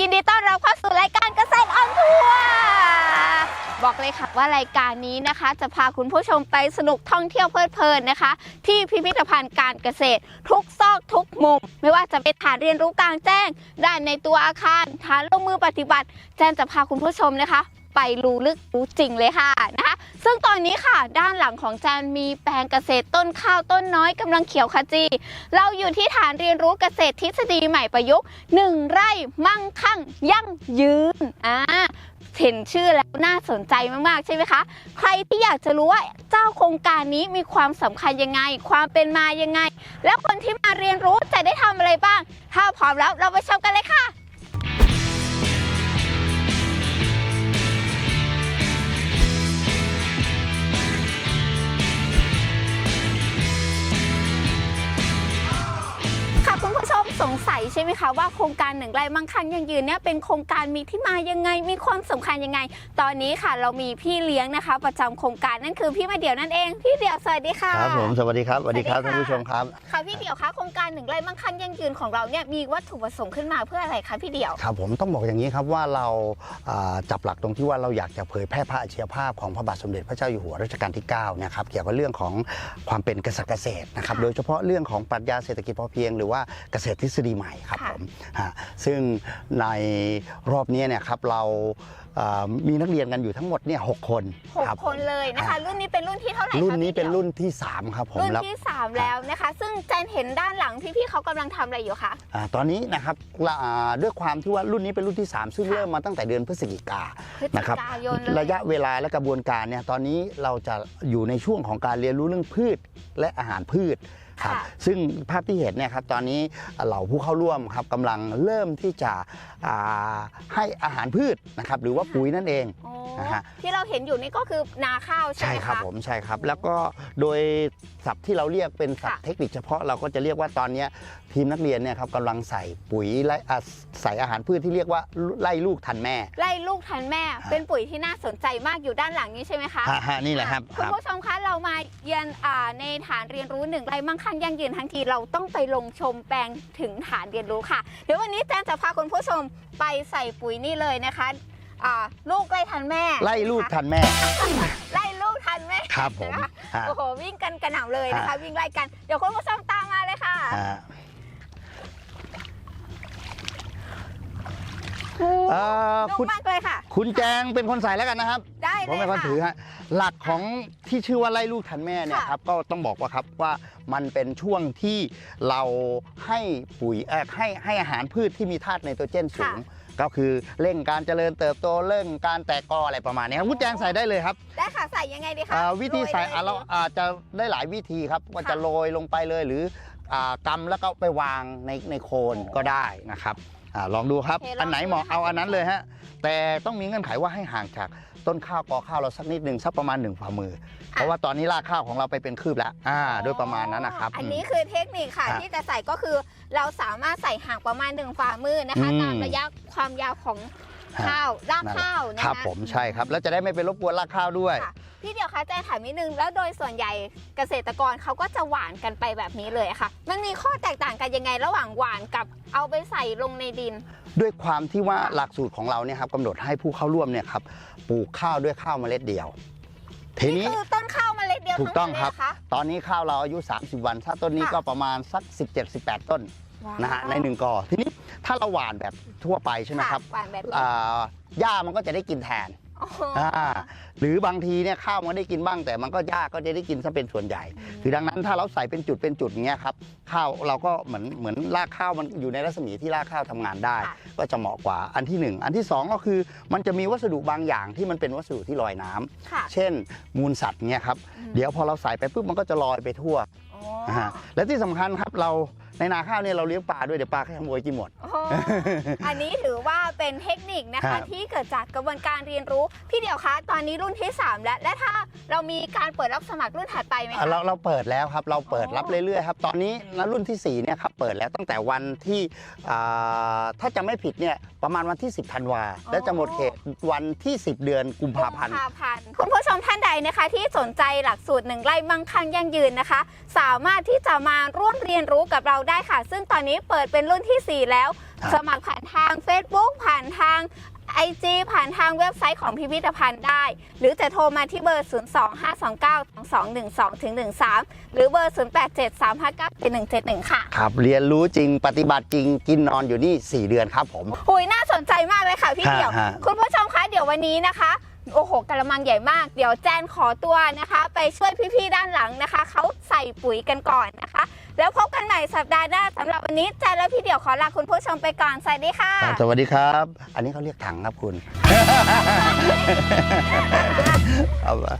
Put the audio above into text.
ยินดีต้อนรับเข้าสู่รายการเกษตรออนทัวร์บอกเลยค่ะว่ารายการนี้นะคะ จะพาคุณผู้ชมไปสนุกท่องเที่ยวเพลิดเพลินนะคะ ที่พิพิธภัณฑ์การเกษตร ทุกซอกทุกมุม ไม่ว่าจะเป็นฐานเรียนรู้กลางแจ้ง ด้านในตัวอาคารฐานลงมือปฏิบัติ แจนจะพาคุณผู้ชมนะคะ ไปรู้ลึกรู้จริงเลยค่ะนะคะซึ่งตอนนี้ค่ะ ด้านหลังของแจนมีแปลงเกษตรต้นข้าวต้นน้อยกำลังเขียวขจี เราอยู่ที่ฐานเรียนรู้เกษตรทฤษฎีใหม่ประยุกต์หนึ่งไร่มั่งคั่งยั่งยืนอ่าเห็นชื่อแล้วน่าสนใจมาก ๆ ใช่ไหมคะ ใครที่อยากจะรู้ว่าเจ้าโครงการนี้มีความสำคัญยังไง ความเป็นมายังไง แล้วคนที่มาเรียนรู้จะได้ทำอะไรบ้าง ถ้าพร้อมแล้วเราไปชมกันเลยค่ะ ไหมคะว่าโครงการหนึ่งไร่มั่งคั่งยั่งยืนเนี่ยเป็นโครงการมีที่มายังไงมีความสำคัญยังไง ตอนนี้ค่ะเรามีพี่เลี้ยงนะคะ ประจำโครงการนั่นคือพี่มาเดี่ยวนั่นเองพี่เดี่ยวสวัสดีค่ะครับผมสวัสดีครับสวัสดีครับสวัสดีค่ะท่านผู้ชมครับค่ะพี่เดี่ยวคะโครงการหนึ่งไร่มั่งคั่งยั่งยืนของเราเนี่ยมีวัตถุประสงค์ขึ้นมาเพื่ออะไรคะพี่เดี่ยวครับผมต้องบอกอย่างนี้ครับว่าเราอ่าจับหลักตรงที่ว่าเราอยากจะเผยแพร่พระอาชีพภาพของพระบาทสมเด็จพระเจ้าอยู่หัวรัชกาลที่9นะครับเกี่ยวกับเรื่องของความเป็นเกษตรเกษตรนะครับค่ะโดยเฉพาะเรื่องของปรัชญาเศรษฐกิจพอเพียง หรือว่าเกษตรทฤษฎีใหม่ครับค่ะผมฮะซึ่งในรอบนี้เนี่ยครับเราอ่ามีนักเรียนกันอยู่ทั้งหมดเนี่ยหกคนหกรับคนเลยนะคะรุ่นนี้เป็นรุ่นที่เท่าไหร่คะรุ่นนี้พี่เป็นดี่ยวรุ่นที่สามครับผมรุ่นแล้วที่สามแล้วนะคะ ซึ่งแจนเห็นด้านหลังพี่ๆเขากำลังทำอะไรอยู่คะอ่าตอนนี้นะครับละอ่าด้วยความที่ว่ารุ่นนี้เป็นรุ่นที่ 3 ซึ่งค่ะเริ่มมาตั้งแต่เดือนพฤศจิกาพฤศจินะครับกายนเลยระยะเวลาและกระบวนการเนี่ยตอนนี้เราจะอยู่ในช่วงของการเรียนรู้เรื่องพืชและอาหารพืช ครับค่ะซึ่งภาพที่เห็นเนี่ยครับตอนนี้เหล่าผู้เข้าร่วมครับกำลังเริ่มที่จะอ่าให้อาหารพืชนะครับหรือว่าปุ๋ยนั่นเองโอ้นะฮะ ที่เราเห็นอยู่นี่ก็คือนาข้าวใช่ใช่ไหมครับคะ ผมใช่ครับ แล้วก็โดยศัพท์ที่เราเรียกเป็นศัพท์ค่ะ เทคนิคเฉพาะเราก็จะเรียกว่าตอนเนี้ยทีมนักเรียนเนี่ยครับกำลังใส่ปุ๋ยและอะใส่อาหารพืชที่เรียกว่าไล่ลูกทันแม่ไล่ลูกทันแม่ฮะเป็นปุ๋ยที่น่าสนใจมากอยู่ด้านหลังนี้ใช่ไหมคะฮะฮะนี่แหละครับคุคณรับ ผู้ชมคะเรามาเยือนอ่าในฐานเรียนรู้หนึ่งไร่มั่งคั่งยั่งยืนทั้งทีเราต้องไปลงชมแปลงถึงฐานเรียนรู้ค่ะ เดี๋ยววันนี้แจนจะพาคุณผู้ชมไปใส่ปุ๋ยนี่เลยนะคะอ่าลูกไล่ทันแม่ไล่ลูกนะคะทันแม่ ไล่ลูกทันแม่ครับผมนะคะฮะ โอ้โหวิ่งกันกระหน่ำเลยนะคะฮะวิ่งไล่กันเดี๋ยวคุณผู้ชมตามมาเลยค่ะฮะโอ้เอ่อนุ่คุมณมากเลยค่ะ คุณแจงเป็นคนใส่แล้วกันนะครับได้เล ผมยเป็นคนค่ะถือฮะหลักของที่ชื่อว่าไล่ลูกทันแม่เนี่ยค่ะครับก็ต้องบอกว่าครับว่ามันเป็นช่วงที่เราให้ปุ๋ยเอ่อให้ให้อาหารพืชที่มีธาตุไนโตรเจนสูง ก็คือเร่งการเจริญเติบโตเร่งการแตกกออะไรประมาณนี้ครับคุณแจงใส่ได้เลยครับ ได้ค่ะใส่ยังไงดีคะอ่าวิธีใส่โรยลยอะเราอาจจะได้หลายวิธีครับว่าค่ะจะโรยลงไปเลยหรืออ่ากำแล้วก็ไปวางในในโคนก็ได้นะครับอาลองดูครับโอเคลองอันไหนเหมาะดูนะคะเอาอันนั้นเลยฮะ แต่ต้องมีเงื่อนไขว่าให้ห่างจากต้นข้าวกอข้าวเราสักนิดหนึ่งสักประมาณหนึ่งฝ่ามือ เพราะว่าตอนนี้รากข้าวของเราไปเป็นคืบแล้วอ่าโดยประมาณนั้นนะครับ อันนี้คือเทคนิคค่ะฮะที่จะใส่ก็คือ เราสามารถใส่ห่างประมาณหนึ่งฝ่ามือนะคะอืมตามระยะความยาวของฮะ ข้าวรากนั่นแหละข้าวนะคคะรับผมใช่ครับ แล้วจะได้ไม่ไปรบกวนรากข้าวด้วยค่ะพี่เดียวคะแจนถามนิดนึงแล้วโดยส่วนใหญ่เกษตรกรเขาก็จะหวานกันไปแบบนี้เลยค่ะ มันมีข้อแตกต่างกันยังไงระหว่างหวานกับเอาไปใส่ลงในดิน ด้วยความที่ว่าหลักสูตรของเราเนี่ยครับกำหนดให้ผู้เข้าร่วมเนี่ยครับปลูกข้าวด้วยข้าวเมล็ดเดียว ทีนี้คือต้นข้าวเมล็ดเดียวถูทั้กงหมต้อดงเลยครับเหรอคะตอนนี้ข้าวเราอายุ 30 วัน ถ้าต้นนี้ค่ะก็ประมาณสัก 17-18 ต้นว้าว นะฮะในหนึ่งกอทีนี้ถ้าเราหว่านแบบทั่วไปใช่ไหมครับะหวานแบบนี้อ่าหญ้ามันก็จะได้กินแทนโอ้โหอ่าหรือบางทีเนี่ยข้าวมันได้กินบ้าง แต่มันก็หญ้าก็จะได้กินซะเป็นส่วนใหญ่ คือดังนั้นถ้าเราใส่เป็นจุดเป็นจุดอย่างเงี้ยครับข้าวเราก็เหมือนเหมือนรากข้าวมันอยู่ในรัศมีที่รากข้าวทำงานได้ ค่ะ ก็จะเหมาะกว่าอันที่หนึ่งอันที่สองก็คือมันจะมีวัสดุบางอย่างที่มันเป็นวัสดุที่ลอยน้ำค่ะเช่น มูลสัตว์เนี่ยครับอืมเดี๋ยวพอเราใส่ไปปุ๊บมันก็จะลอยไปทั่วโอ้นะฮะและที่สำคัญครับเรา ในนาข้าวเนี่ยเราเลี้ยงปลาด้วยเดี๋ยวปลาขโมยกินหมด โอ้โหอันนี้ถือว่าเป็นเทคนิคนะครัคะ บ ที่เกิดจากกระบวนการเรียนรู้ พี่เดียวคะ ตอนนี้รุ่นที่ 3 แล้ว และถ้าเรามีการเปิดรับสมัครรุ่นถัดไปไหมอะคะ เราเราเปิดแล้วครับเราเปิดอ๋อรับเรื่อยๆครับตอนนี้นะรุ่นที่4เนี่ยครับเปิดแล้วตั้งแต่วันที่อ่าถ้าจะไม่ผิดเนี่ยประมาณวันที่ 10ธันวาและจะหมดเขตวันที่ 10 เดือนกุมภาพันธ์ กุมภาพันธ์คุณผู้ชมท่านใดนะคะที่สนใจหลักสูตรหนึ่งไร่มั่งคั่งยั่งยืนนะคะ สามารถที่จะมาร่วมเรียนรู้กับเราได้ค่ะ ซึ่งตอนนี้เปิดเป็นรุ่นทีสี่4 แล้วครับสมัครผ่านทาง Facebook ผ่านทาง IG ผ่านทางเว็บไซต์ของพิพิธภัณฑ์ได้ หรือจะโทรมาที่เบอร์ 025292212ถึง13 หรือเบอร์ 0873597171 ค่ะ ครับ เรียนรู้จริงปฏิบัติจริงกินนอนอยู่นี่ 4 เดือนครับผม หุยน่าสนใจมากเลยค่ะพี่ฮะเดี่ยวฮะคุณผู้ชมคะเดี๋ยววันนี้นะคะ โอ้โหกระมังใหญ่มาก เดี๋ยวแจนขอตัวนะคะ ไปช่วยพี่ๆด้านหลังนะคะ เขาใส่ปุ๋ยกันก่อนนะคะ แล้วพบกันใหม่สัปดาห์หน้าสำหรับวันนี้แจนและพี่เดี่ยวขอลาคุณผู้ชมไปก่อนสวัสดีค่ะ สวัสดีครับ อันนี้เขาเรียกถังครับคุณ เอาวะ